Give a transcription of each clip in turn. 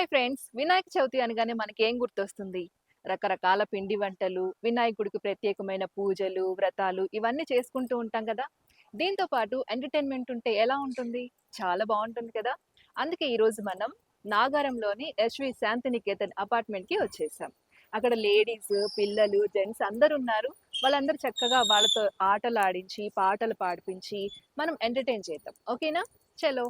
Hi friends. Vinayaka Chavithi అనగానే మనకి ఏం గుర్తొస్తుంది? రకరకాల పిండి వంటలు వినాయకుడికి ప్రత్యేకమైన పూజలు వ్రతాలు ఇవన్నీ చేసుకుంటూ ఉంటాం కదా. దీంతో పాటు ఎంటర్టైన్మెంట్ ఉంటే ఎలా ఉంటుంది? చాలా బాగుంటుంది కదా. అందుకే ఈరోజు మనం నాగారంలోని ఎస్వి శాంతినికేతన్ అపార్ట్మెంట్కి వచ్చేసాం. అక్కడ లేడీస్ పిల్లలు జెంట్స్ అందరు ఉన్నారు. వాళ్ళందరూ చక్కగా వాళ్ళతో ఆటలు ఆడించి పాటలు పాడిపించి మనం ఎంటర్టైన్ చేద్దాం. ఓకేనా? చలో.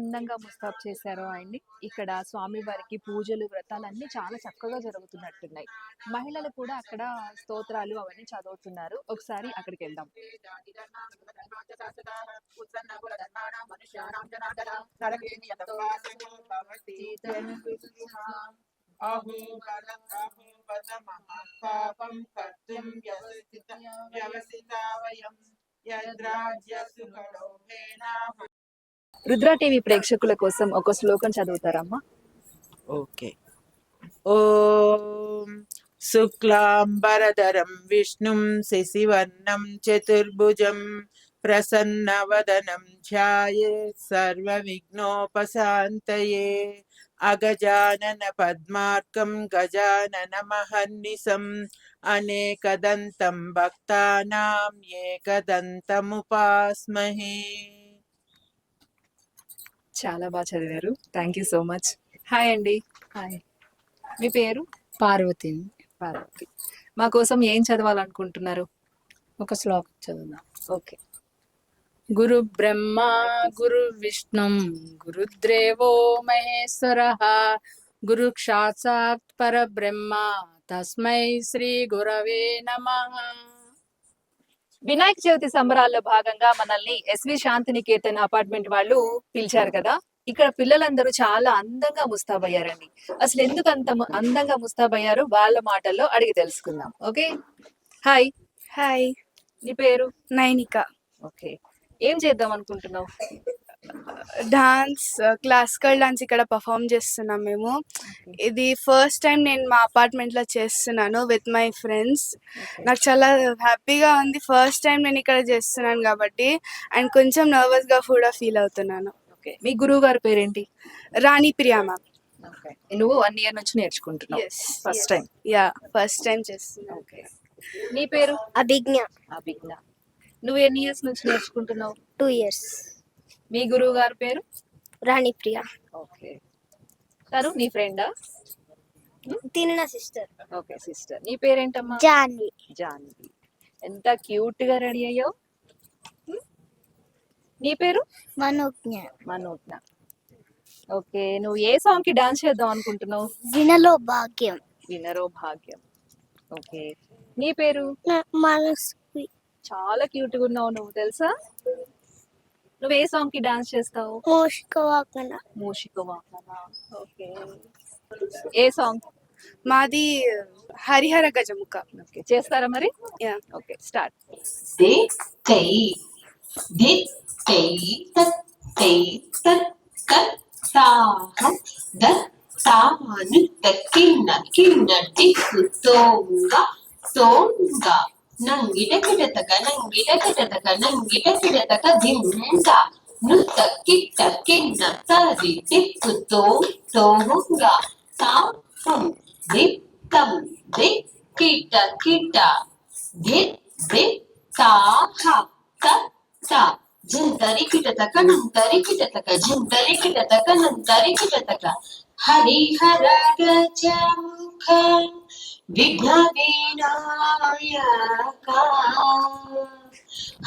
అందంగా ముస్తాబ్ చేశారో ఆయన్ని ఇక్కడ స్వామివారికి పూజలు వ్రతాలు అన్ని చాలా చక్కగా జరుగుతున్నట్టున్నాయి. మహిళలు కూడా అక్కడ స్తోత్రాలు అవన్నీ చదువుతున్నారు. ఒకసారి అక్కడికి వెళ్దాం పాపం కర్తుం వ్యవసిత వయం రుద్ర టీవీ ప్రేక్షకుల కోసం ఒక శ్లోకం చదువుతారమ్మా. ఓకే. ఓం శుక్లాంబరధరం విష్ణుం శశివర్ణం చతుర్భుజం ప్రసన్నవదనం ధ్యాయే సర్వవిఘ్నోపశాంతయే. అగజానన పద్మార్కం గజానన మహర్నిశం అనేకదంతం భక్తానాం ఏకదంతముపాస్మహే. చాలా బాగా చదివారు. Thank you so much hi అండి. హాయ్ మీ పేరు? పార్వతి. పార్వతి. మా కోసం ఏం చదవాలనుకుంటున్నారు? ఒక శ్లోకం చదువుదాం. ఓకే గురు బ్రహ్మ గురు విష్ణు గురుద్రేవో మహేశ్వర గురు సాక్షాత్ పరబ్రహ్మ తస్మై శ్రీ గురవే నమః. వినాయక చవితి సంబరాల్లో భాగంగా మనల్ని ఎస్వి శాంతినికేతన్ అపార్ట్మెంట్ వాళ్ళు పిలిచారు కదా. ఇక్కడ పిల్లలందరూ చాలా అందంగా ముస్తాబయ్యారండి. అసలు ఎందుకు అంత అందంగా ముస్తాబయ్యారు వాళ్ళ మాటల్లో అడిగి తెలుసుకుందాం. ఓకే? హాయ్. హాయ్. నీ పేరు? నైనిక. ఓకే. ఏం చేద్దాం అనుకుంటున్నావు? డాన్స్ క్లాసికల్ డాన్స్ ఇక్కడ పర్ఫామ్ చేస్తున్నాం మేము. ఇది ఫస్ట్ టైం నేను మా apartment లో చేస్తున్నాను విత్ మై ఫ్రెండ్స్. నాకు చాలా హ్యాపీగా ఉంది. ఫస్ట్ టైం నేను ఇక్కడ చేస్తున్నాను కాబట్టి అండ్ కొంచెం nervous గా కూడా ఫీల్ అవుతున్నాను. ఓకే. మీ గురువు గారి పేరేంటి? రాణి ప్రియా మ్యామ్. నువ్వు వన్ ఇయర్ నుంచి నేర్చుకుంటున్నావు. First time yeah first time చేస్తున్నాను. ఓకే. నీ పేరు? అభిజ్ఞ. అభిజ్ఞ. నువ్వు ఎన్ని ఇయర్స్ నుంచి నేర్చుకుంటున్నావు? టూ ఇయర్స్ మీ గురువు గారి పేరు? రాణి ప్రియ. ఓకే. తను నీ ఫ్రెండా? తిన్న సిస్టర్. Okay sister. నీ పేరేంటమ్మా? జాన్వి. జాన్వి. ఎంత క్యూట్గా రెడీ అయ్యావు? హ్మ్? నీ పేరు? మనోజ్ఞ. మనోజ్ఞ. ఓకే నువ్వు ఏ సాంగ్కి డాన్స్ చేద్దాం అనుకుంటున్నావు? వినలో భాగ్యం. వినరో భాగ్యం. ఓకే. నీ పేరు? చాలా క్యూట్గా ఉన్నావు నువ్వు తెలుసా? నువ్వు ఏ సాంగ్కి డాన్స్ చేస్తావు? మోషిక వాకన. మూషిక వాహన ఓకే. ఏ సాంగ్ మాది హరిహర గజముఖ. ఓకే. చేస్తారా మరి? యా. ఓకే స్టార్ట్ దిక్ తై దిక్ తై తత్ తై తత్ కత్ తాహం దత్ కిన్న దిక్కు తోంగ తోంగ ನಂಗಿಡಕಿಡತಕ ನಂಗಿಡಕಿಡತಕ ನಂಗಿಡಕಿಡತಕ ಧಿಂಗ ನೃತ ಕಿಟ್ಟ ಕಿನ್ನ ತರಿ ತಿಕ್ಕು ತೋ ತೋಹುಂಗ ತಾಪಂ ದಿಕ್ಕಂ ದಿಕ್ ಕಿಟ ಕಿಟ ದಿಕ್ ದಿಕ್ ತಾಹ ತತ್ತ झंतरी किटतक नंतरी किटतक झंतरी किटतक नंतरी किटतक हरिहर गजमुखं विघविनायका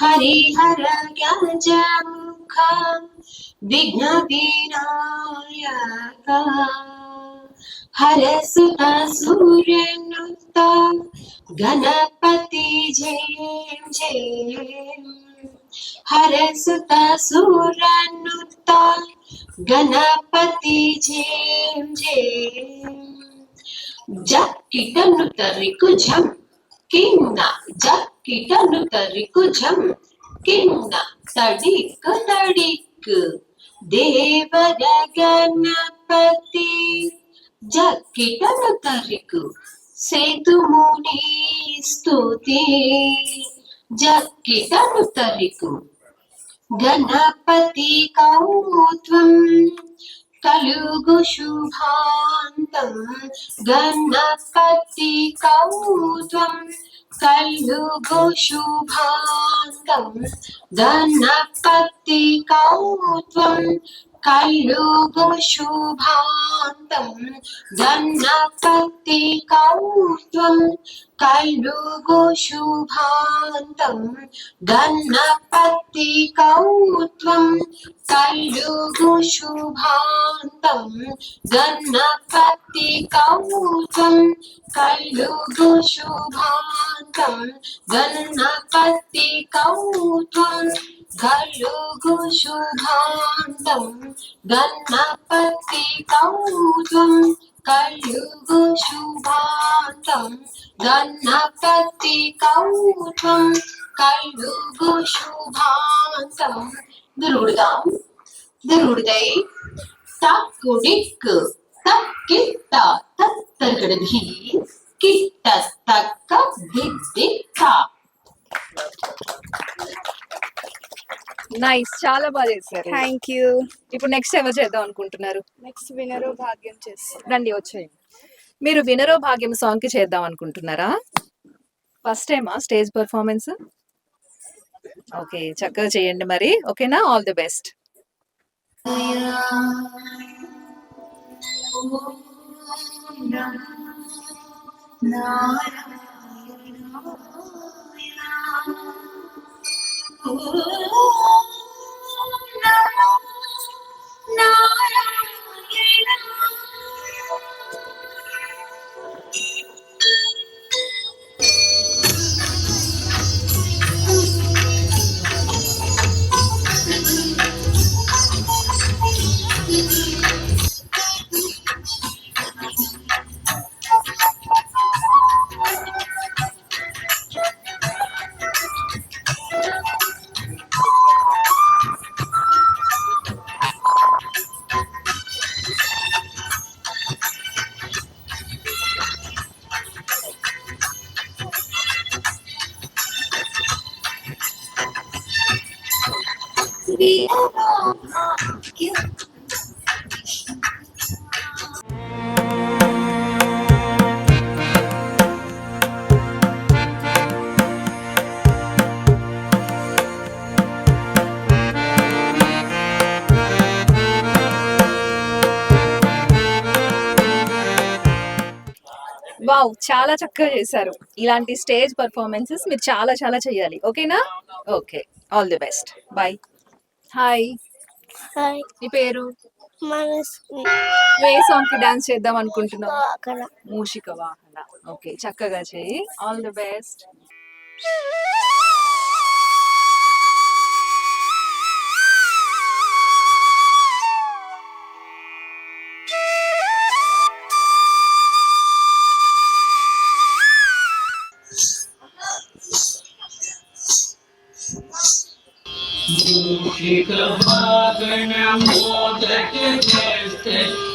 हरिहर गजमुखा विघ्नविनायका हरसुरनुत गणपति जय जय हरसुरनुत गणपति जय जय जब कीटन तरिकु झम किंग जब कीटन तरिकु झम किंग तडिक तडिक देवर गणपति జక్కిటను తరికు సేతుముని స్థుతి జక్కిటను తరికు గణపతి కౌత్వం కలుగు శుభాంతం. గణపతి కౌత్వం కలుగు శుభాంతం. గణపతి కౌత్వం కలుగు శుభాంతం. గణపతి కౌత్వం కలుగు శుభాంతం. గణపతి కౌత్వం కల్లుగుశుభాంతం గణపతి కౌతం కల్లుగుశుభాంతం గణపతి కౌతం కల్లుగుశుభాంతం గణపతి కౌతం కల్లుగుశుభాంతం గణపతి కౌతం కల్లుగుశుభాంతం దురుడుదాం దురుడుదై తక్కుడిక్ తక్కిట్ట తత్తరగడధి కిట్ట తక్క దిద్దిక్క నైస్ చాలా బాగా చేశారు. థ్యాంక్ యూ ఇప్పుడు నెక్స్ట్ ఎవరు చేద్దాం అనుకుంటున్నారు? నెక్స్ట్ వినరు భాగ్యం చేస్తాం రండి వచ్చేయండి. మీరు వినరో భాగ్యం సాంగ్కి చేద్దాం అనుకుంటున్నారా? ఫస్ట్ టైమా స్టేజ్ పర్ఫార్మెన్స్ ఓకే చక్కగా చేయండి మరి. ఓకేనా? ఆల్ ది బెస్ట్ వావ్ చాలా చక్కగా చేశారు. ఇలాంటి స్టేజ్ పర్ఫార్మెన్సెస్ మీరు చాలా చాలా చేయాలి. ఓకేనా? Okay. All the best. Bye hi hi. మీ పేరు? ఏ సాంగ్కి డాన్స్ చేద్దాం అనుకుంటున్నావు? అక్కడ మూషిక వాహన. ఓకే చక్కగా చేయి. All the best I'm going to get this.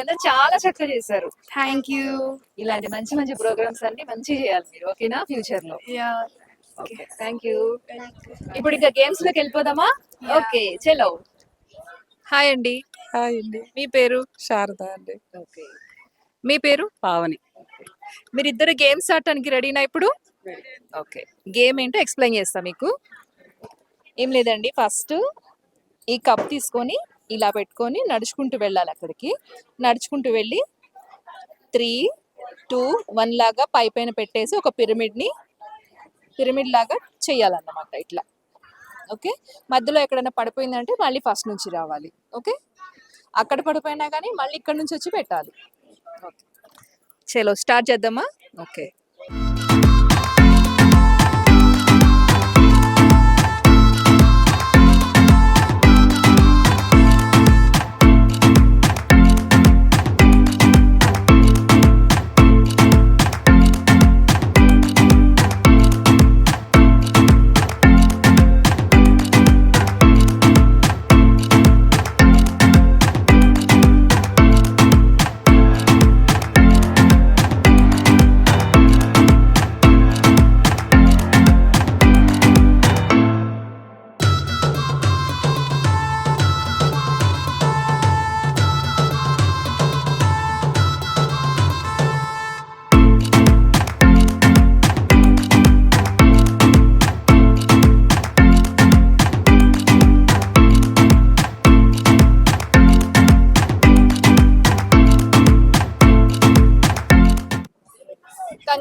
మీరందరూ చాలా చక్కగా చేశారు. థ్యాంక్ యూ ఇలాంటి మంచి మంచి ప్రోగ్రామ్స్ అన్ని మంచి చేయాలి మీరు ఓకేనా? ఫ్యూచర్లో. యా ఓకే థ్యాంక్ యూ ఇప్పుడు ఇంకా గేమ్స్లోకి వెళ్ళిపోదామా? ఓకే చలో. హాయ్ అండి హాయ్ అండి మీ పేరు? శారద అండి. ఓకే మీ పేరు? పావని. మీరిద్దరు గేమ్స్ ఆడటానికి రెడీనా ఇప్పుడు? ఓకే గేమ్ ఏంటో ఎక్స్ప్లెయిన్ చేస్తా మీకు. ఏం లేదండి ఫస్ట్ ఈ కప్ తీసుకొని ఇలా పెట్టుకొని నడుచుకుంటూ వెళ్ళాలి అక్కడికి. నడుచుకుంటూ వెళ్ళి త్రీ టూ వన్ లాగా పై పైన పెట్టేసి ఒక పిరమిడ్ని పిరమిడ్ లాగా చేయాలన్నమాట ఇట్లా. ఓకే మధ్యలో ఎక్కడైనా పడిపోయిందంటే మళ్ళీ ఫస్ట్ నుంచి రావాలి. ఓకే అక్కడ పడిపోయినా కానీ మళ్ళీ ఇక్కడ నుంచి వచ్చి పెట్టాలి. ఓకే చలో స్టార్ట్ చేద్దామా? ఓకే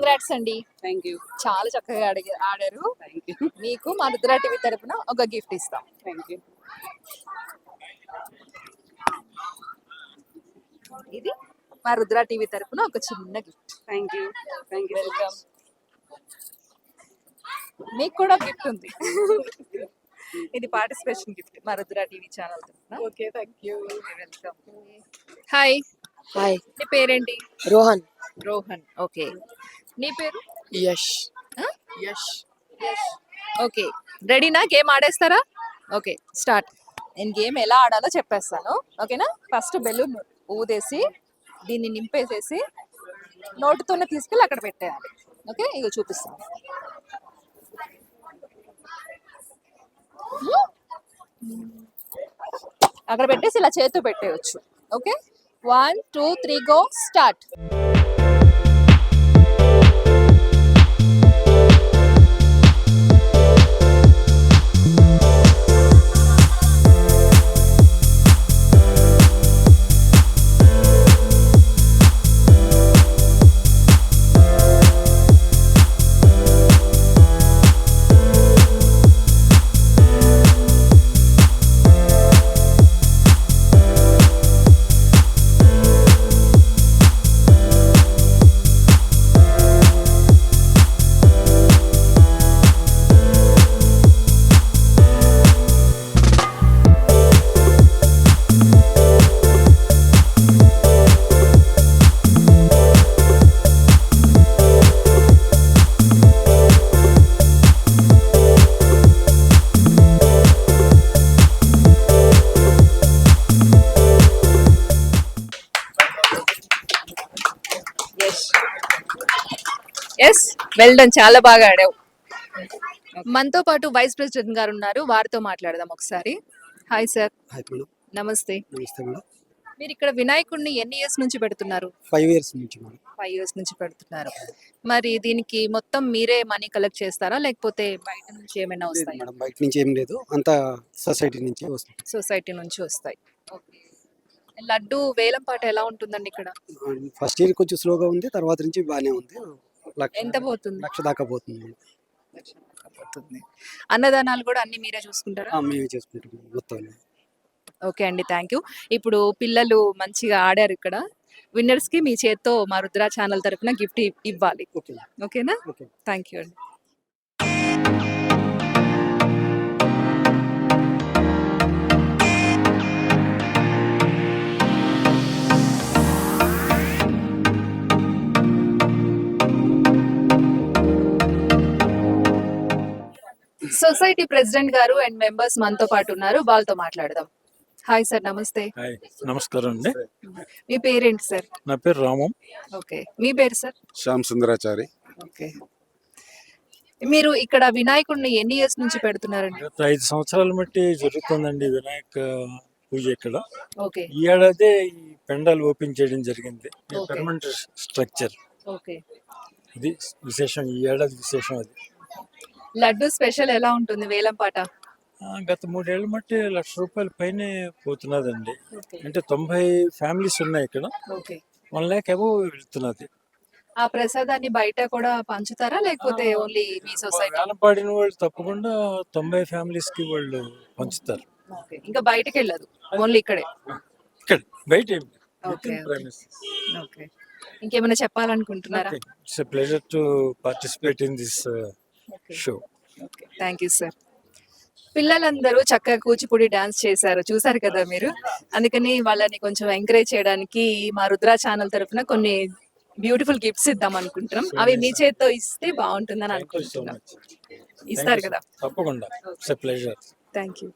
కంగ్రాట్స్ అండి. థ్యాంక్ యూ చాలా చక్కగా అడిగి ఆడారు. థ్యాంక్ యూ మీకు మా రుద్ర టీవీ తరపున ఒక గిఫ్ట్ ఇస్తాం. థ్యాంక్ యూ ఇది మా రుద్ర టీవీ తరపున ఒక చిన్న gift thank you thank you welcome మీకు కూడా గిఫ్ట్ ఉంది. ఇది పార్టిసిపేషన్ గిఫ్ట్ మా రుద్ర టీవీ ఛానల్ తరపున. Okay thank you welcome hi hi నీ పేరేంటి? రోహన్. రోహన్. ఓకే నీ పేరు? యష్? యష్. ఓకే. రెడీనా? గేమ్ ఆడేస్తారా? Okay start. నేను గేమ్ ఎలా ఆడాలో చెప్పేస్తాను. ఓకేనా? ఫస్ట్ బెలూన్ ఊదేసి దీన్ని నింపేసేసి నోటుతోనే తీసుకెళ్ళి అక్కడ పెట్టేయాలి. ఓకే? ఇక చూపిస్తాను అక్కడ పెట్టేసి ఇలా చేతితో పెట్టేయచ్చు. Okay? One two three go start. Yes well done చాలా బాగా ఆడావు. మనతో పాటు వైస్ ప్రెసిడెంట్ గారు ఉన్నారు. వారితో మాట్లాడదాం ఒకసారి. హాయ్ సార్ నమస్తే. మీరు ఇక్కడ వినాయకుడిని ఎన్ని ఇయర్స్ నుంచి పెడుతున్నారు? ఫైవ్ ఇయర్స్ నుంచి ఫైవ్ ఇయర్స్ నుంచి పెడుతున్నారు. మరి దీనికి మొత్తం మీరే మనీ కలెక్ట్ చేస్తారా? లేకపోతే బయట నుంచి ఏమైనా వస్తాయి? మేడం బయట నుంచి ఏం లేదు. అంతా సొసైటీ నుంచి వస్తుంది సొసైటీ నుంచి వస్తాయి. లడ్డు వేలం పాట ఎలా ఉంటుందండి ఇక్కడ? ఫస్ట్ ఇయర్ కొంచెం స్లోగా ఉంది. తర్వాత నుంచి బాగానే ఉంది. ఎంత పోతుంది? లక్ష దాకా పోతుంది. అన్నదానాలు కూడా అన్ని మీరే చూసుకుంటారా? మేమే చేసుకుంటాం మొత్తం ఓకే అండి థ్యాంక్ యూ. ఇప్పుడు పిల్లలు మంచిగా ఆడారు ఇక్కడ. విన్నర్స్కి మీ చేత్తో మా రుద్ర ఛానల్ తరపున గిఫ్ట్ ఇవ్వాలి. ఓకే ఓకేనా? ఓకే. థ్యాంక్ యూ అండి. సొసైటీ ప్రెసిడెంట్ గారు అండ్ మెంబర్స్ మనతో పాటు ఉన్నారు. వాళ్ళతో మాట్లాడదాం. హాయ్ సార్ నమస్తే. హాయ్ నమస్కారం అండి. మీ పేరేంటి సార్? నా పేరు రామం. ఓకే. మీ పేరు సార్? శ్యామ్ సుందరాచారి. ఓకే. మీరు ఇక్కడ వినాయకుడిని ఎన్ని ఇయర్స్ నుంచి పెడుతున్నారండి? గత ఐదు సంవత్సరాల మట్టి జరుగుతుందండి వినాయక పూజ ఇక్కడ. ఓకే. ఈ ఏడాదే ఈ పెండాల్ ఓపెన్ చేయడం జరిగింది. Okay. Permanent structure okay. ఇది విశేషం ఈ ఏడాది విశేషం అది. లడ్డు స్పెషల్ ఎలా ఉంటుంది వేలం పాట? ఆ, గత మూడేళ్ళ మట్టి లక్ష రూపాయల పైనే పోతున్నదండి. అంటే తొంభై ఫ్యామిలీస్ ఉన్నాయి ఇక్కడ. వన్ ల్యాక్ అబో వెళ్తున్నది. ఆ ప్రసాదాన్ని బయట కూడా పంచుతారా లేకపోతే ఓన్లీ మీ సొసైటీ? పాడిన వాళ్ళు తప్పకుండా తొంభై ఫ్యామిలీస్కి వాళ్ళు పంచుతారు. ఇంకా బయటకి వెళ్ళదు ఓన్లీ ఇక్కడే? ఇక్కడ బయట ఇంకేమైనా చెప్పాలనుకుంటున్నారా? It's pleasure to participate in this show. Thank you sir. పిల్లలందరూ చక్కగా కూచిపూడి డాన్స్ చేశారు. చూసారు కదా మీరు? అందుకని వాళ్ళని కొంచెం ఎంకరేజ్ చేయడానికి మా రుద్ర ఛానల్ తరఫున కొన్ని బ్యూటిఫుల్ గిఫ్ట్స్ ఇద్దాం అనుకుంటున్నాం. అవి మీ చేత్తో ఇస్తే బాగుంటుందని అనుకుంటున్నాం. ఇస్తారు కదా? తప్పకుండా. థ్యాంక్ యూ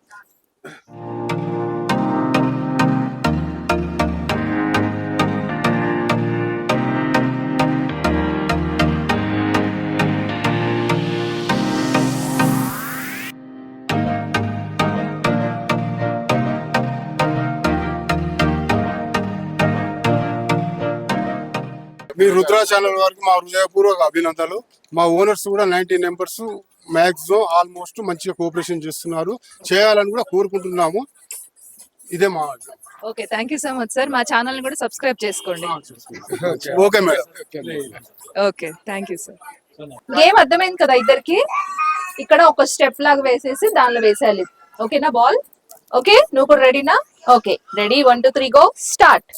మీ రుద్ర ఛానల్ వారికి మా హృదయపూర్వక అభినందనలు. మా ఓనర్స్ కూడా నైన్టీన్ మెంబర్స్ మ్యాక్సిమం ఆల్మోస్ట్ మంచిగా కోఆపరేషన్ చేస్తున్నారు. చేయాలని కూడా కోరుకుంటున్నాము. ఇదే మా okay thank you so much sir మా ఛానల్ కూడా సబ్స్క్రైబ్ చేసుకోండి. Okay madam. Okay thank you sir game అర్థమైంది కదా ఇద్దరికి? ఇక్కడ ఒక స్టెప్ లాగా వేసేసి దానిలో వేసేయాలి. ఓకేనా బాల్ ఓకే నువ్వు కూడా రెడీనా okay ready one two three go start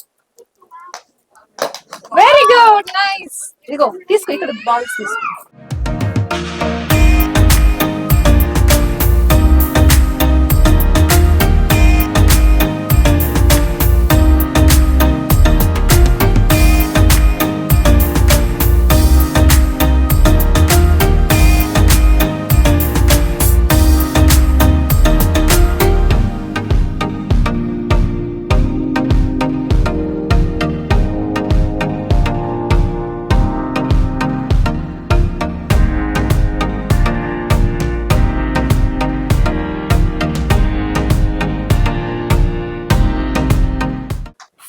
very good nice ఇదిగో తీసుకో ఇక్కడ బాల్స్ తీసుకో.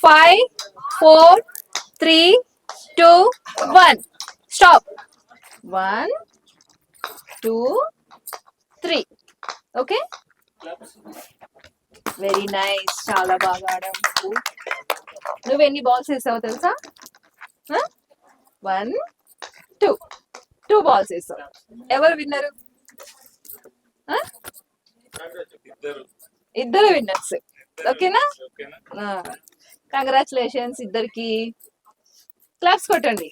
Five four three two one stop one two three okay very nice చాలా బాగా ఆడావు నువ్వు. నువ్వు ఎన్ని బాల్స్ వేసావు తెలుసా? వన్ టూ టూ బాల్స్ వేసావు. ఎవరు విన్నరు ఇద్దరు. విన్నర్స్ ఓకేనా కంగ్రాచులేషన్స్ ఇద్దరికి. క్లాప్స్ కొట్టండి.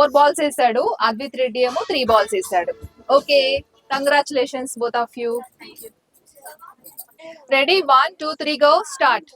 ఫోర్ బాల్స్ వేసాడు అద్విత్ రెడ్డి ఏమో త్రీ బాల్స్ వేసాడు. Okay congratulations both of you ready one two three go start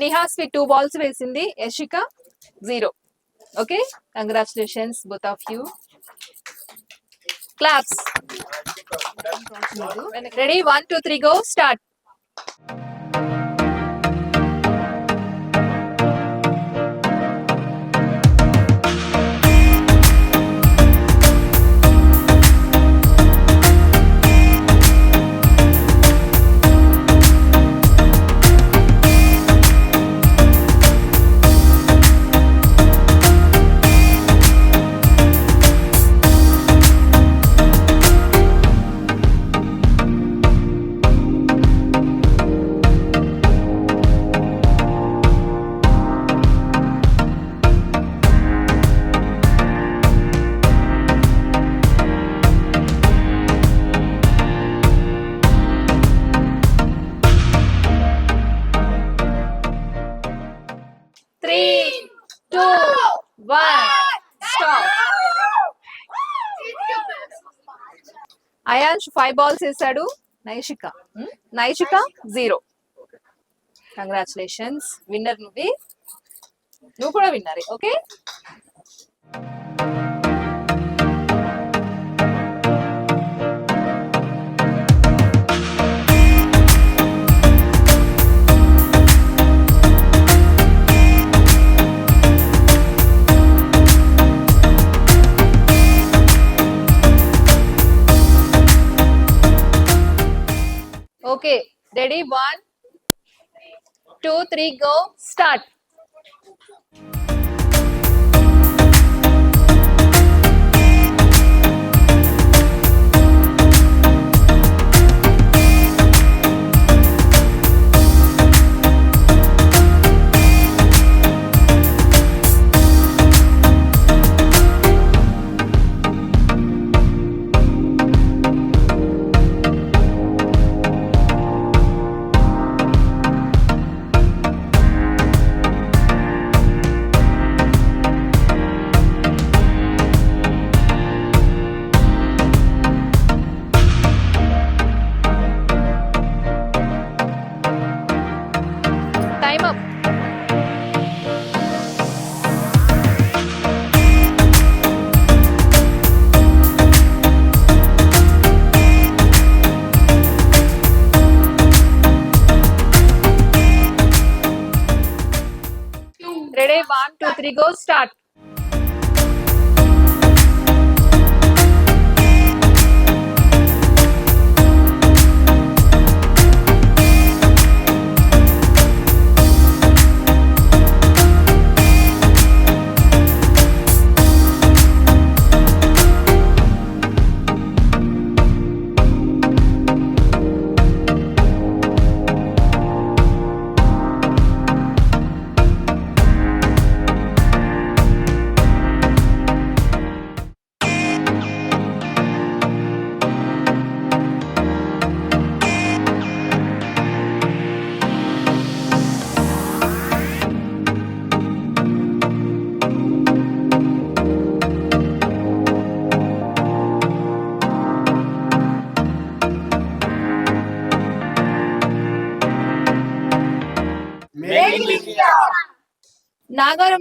Nihasvi two balls వేసింది Yashika zero okay congratulations both of you claps ready one two three go start two one stop Ayansh five balls వేసాడు. Naishika. Hmm? Naishika zero congratulations winner నువ్వు. నువ్వు కూడా విన్నరే okay okay ready one two three go start one two three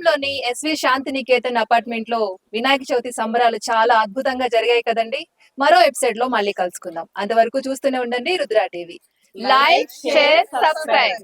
నాగారంలోని SV Shanti Niketan అపార్ట్మెంట్లో వినాయక చవితి సంబరాలు చాలా అద్భుతంగా జరిగాయి కదండి. మరో ఎపిసోడ్లో మళ్ళీ కలుసుకుందాం. అంతవరకు చూస్తూనే ఉండండి Rudra TV. Like share subscribe